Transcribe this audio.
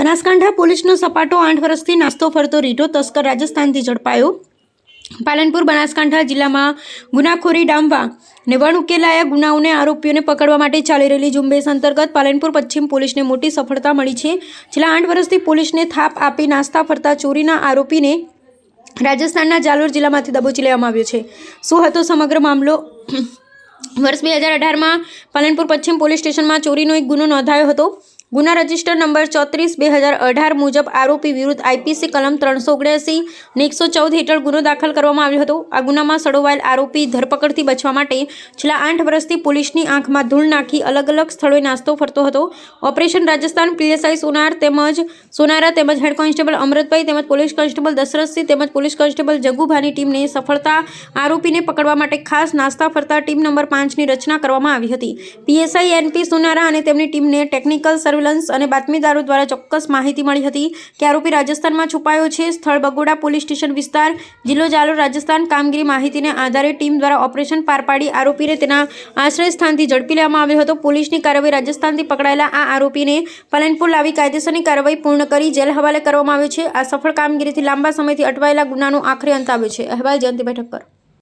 બનાસકાંઠા પોલીસનો સપાટો આઠ વર્ષથી નાસ્તો ફરતો રીટો તસ્કર રાજસ્થાનથી ઝડપાયો. પાલનપુર બનાસકાંઠા જિલ્લામાં ગુનાખોરી ડામવા ને વણ ઉકેલાયા ગુનાઓને આરોપીઓને પકડવા માટે ચાલી રહેલી ઝુંબેશ અંતર્ગત પાલનપુર પશ્ચિમ પોલીસને મોટી સફળતા મળી છે. છેલ્લા આઠ વર્ષથી પોલીસને થાપ આપી નાસ્તા ફરતા ચોરીના આરોપીને રાજસ્થાનના જાલોર જિલ્લામાંથી દબોચી લેવામાં આવ્યો છે. શું હતો સમગ્ર મામલો? વર્ષ બે હજાર અઢારમાં પાલનપુર પશ્ચિમ પોલીસ સ્ટેશનમાં ચોરીનો એક ગુનો નોંધાયો હતો. ગુના રજિસ્ટર નંબર ચોત્રીસ બે હજાર અઢાર મુજબ આરોપી વિરુદ્ધ આઈપીસી કલમ ત્રણસો ઓગણસી ને એકસો ચૌદ હેઠળ ગુનો દાખલ કરવામાં આવ્યો હતો. આ ગુનામાં સડોવાયેલ આરોપી ધરપકડથી બચવા માટે છેલ્લા આઠ વર્ષથી પોલીસની આંખમાં ધૂળ નાખી અલગ અલગ સ્થળોએ નાસ્તો ફરતો હતો. ઓપરેશન રાજસ્થાન પીએસઆઈ સોનાર તેમજ સોનારા તેમજ હેડ કોન્સ્ટેબલ અમૃતભાઈ તેમજ પોલીસ કોન્સ્ટેબલ દશરથસિંહ તેમજ પોલીસ કોન્સ્ટેબલ જગુભાની ટીમને સફળતા આરોપીને પકડવા માટે ખાસ નાસ્તા ફરતા ટીમ નંબર પાંચની રચના કરવામાં આવી હતી. પીએસઆઈ એનપી સોનારા અને તેમની ટીમને ટેકનિકલ સર્વેલન્સ અને બાતમીદારો દ્વારા ચોક્કસ માહિતી મળી હતી કે આરોપી રાજસ્થાનમાં છુપાયો છે. સ્થળ બગોડા પોલીસ સ્ટેશન વિસ્તાર, જિલ્લો જાલોર, રાજસ્થાન. કામગીરી માહિતીને આધારે ટીમ દ્વારા ઓપરેશન પાર પાડી આરોપીને તેના આશ્રય સ્થાનથી ઝડપી લેવામાં આવ્યો હતો. પોલીસની કાર્યવાહી રાજસ્થાનથી પકડાયેલા આ આરોપીને પાલનપુર લાવી કાયદેસરની કાર્યવાહી પૂર્ણ કરી જેલ હવાલે કરવામાં આવ્યો છે. આ સફળ કામગીરીથી લાંબા સમયથી અટવાયેલા ગુનાનો આખરે અંત આવ્યો છે. અહેવાલ જયંતિભાઈ ઠક્કર.